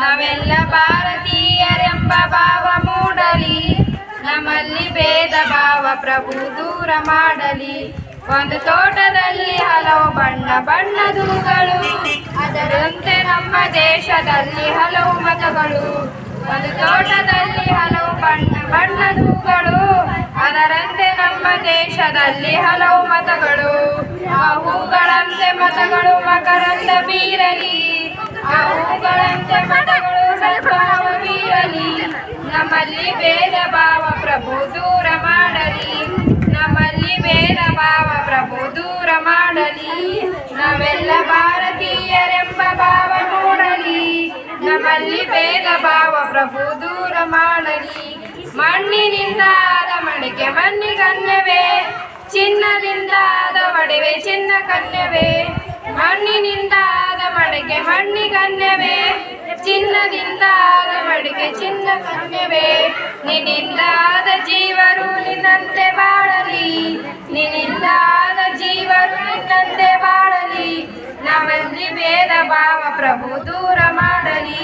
ನಾವೆಲ್ಲ ಭಾರತೀಯರೆಂಬ ಭಾವ ಮೂಡಲಿ. ನಮ್ಮಲ್ಲಿ ಭೇದ ಭಾವ ಪ್ರಭು ದೂರ ಮಾಡಲಿ. ಒಂದು ತೋಟದಲ್ಲಿ ಹಲವು ಬಣ್ಣ ಬಣ್ಣದೂಗಳು. ಅದರಂತೆ ನಮ್ಮ ದೇಶದಲ್ಲಿ ಹಲವು ಮತಗಳು. ಒಂದು ತೋಟದಲ್ಲಿ ಹಲವು ಬಣ್ಣ ಬಣ್ಣದೂಗಳು. ಅದರಂತೆ ನಮ್ಮ ದೇಶದಲ್ಲಿ ಹಲವು ಮತಗಳು. ಆ ಹೂಗಳಂತೆ ಮತಗಳು ಮಕರಂದ ಬೀರಲಿ. ಆ ಹೂಗಳಂತೆ ಮತಗಳು ಸದ್ಭಾವ ಬೀರಲಿ ನಮ್ಮಲ್ಲಿ ಭೇದ ಭಾವ ಪ್ರಭು ದೂರ ಮಾಡಲಿ. ನಮ್ಮಲ್ಲಿ ಭೇದ ಭಾವ ಪ್ರಭು ದೂರ ಮಾಡಲಿ. ನಾವೆಲ್ಲ ಭಾರತೀಯರೆಂಬ ಭಾವ ಮೂಡಲಿ. ನಮ್ಮಲ್ಲಿ ಭೇದ ಭಾವ ಪ್ರಭು ದೂರ ಮಾಡಲಿ. ಮಣ್ಣಿನಿಂದ ಆದ ಮಡಿಕೆ ಮಣ್ಣಿಗನ್ಯವೇ ಚಿನ್ನದಿಂದ ಆದ ಒಡವೆ ಚಿನ್ನ ಕನ್ಯವೇ ಮಣ್ಣಿನಿಂದ ಮಡಿಕೆ ಮಣ್ಣಿಗನ್ಯವೇ ಚಿನ್ನದಿಂದ ಆದ ಮಡಿಕೆ ಚಿನ್ನ ಕನ್ಯವೇ ನಿನ್ನಿಂದ ಆದ ಜೀವರು ನಿನ್ನಂತೆ ಬಾಳಲಿ, ನಿನ್ನಿಂದ ಆದ ಜೀವರು ನಿನ್ನಂತೆ ಬಾಳಲಿ. ನಮ್ಮಲ್ಲಿ ಭೇದ ಭಾವ ಪ್ರಭು ದೂರ ಮಾಡಲಿ,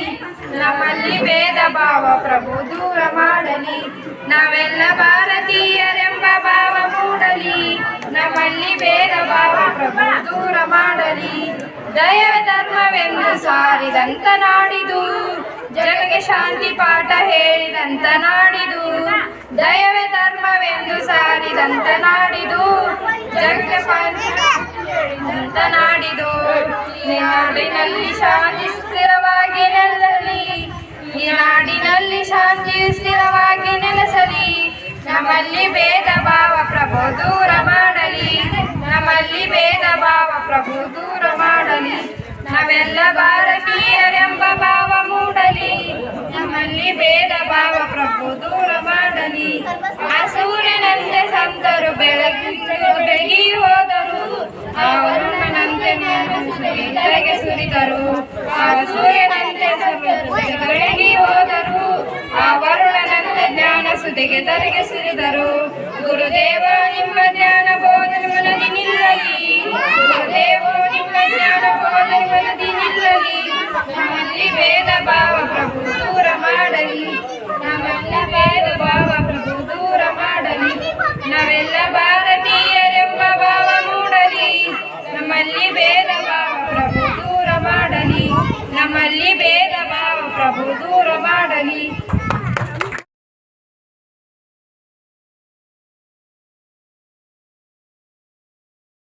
ನಮ್ಮಲ್ಲಿ ಭೇದ ಭಾವ ಪ್ರಭು ದೂರ ಮಾಡಲಿ. ನಾವೆಲ್ಲ ಭಾರತೀಯರೆಂಬ ಭಾವ ಮೂಡಲಿ, ನಮ್ಮಲ್ಲಿ ಭೇದ ಭಾವ ದೂರ ಮಾಡಲಿ. ದಯವ ಧರ್ಮವೆಂದು ಸಾರಿದಂತ ನಾಡಿದು. ಜಗಕ್ಕೆ ಶಾಂತಿ ಪಾಠ ಹೇಳಿದಂತ ನಾಡಿದು. ದಯವೇ ಧರ್ಮವೆಂದು ಸಾರಿದಂತ ನಾಡಿದು. ಜಗಕ್ಕೆ ಹೇಳಿದಂತ ನಾಡಿದು. ನಾಡಿನಲ್ಲಿ ಶಾಂತಿ ಸ್ಥಿರವಾಗಿ ನೆಲೆಸಲಿ. ಈ ನಾಡಿನಲ್ಲಿ ಶಾಂತಿ ಸ್ಥಿರವಾಗಿ ನೆಲೆಸಲಿ. ನಮ್ಮಲ್ಲಿ ಭೇದ ಭಾವ ಪ್ರಭು ದೂರ ಪ್ರಭು ದೂರ ಮಾಡಲಿ. ನಾವೆಲ್ಲ ಭಾರತೀಯರೆಂಬ ಭಾವ ಮೂಡಲಿ. ನಮ್ಮಲ್ಲಿ ಭೇದ ಭಾವ ಪ್ರಭು ದೂರ ಮಾಡಲಿ. ಆ ಸೂರ್ಯನಂತೆ ಸಂತರು ಬೆಳಗಿ ಹೋದರು. ವರುಣನಂತೆ ಬೆಳಗ್ಗೆ ಸುರಿದರು. ಆ ಸೂರ್ಯನಂತೆ ಬೆಳಗಿ ಹೋದರು. ಆ ವರುಣನಂತೆ ಜ್ಞಾನ ಸುದಿಗೆ ತಲೆಗೆ ಸುರಿದರು. ಗುರುದೇವ, ನಿಮ್ಮ ಜ್ಞಾನ ಬೋಧನೆ ನಿಲ್ಲಲಿ. ನಮ್ಮಲ್ಲಿ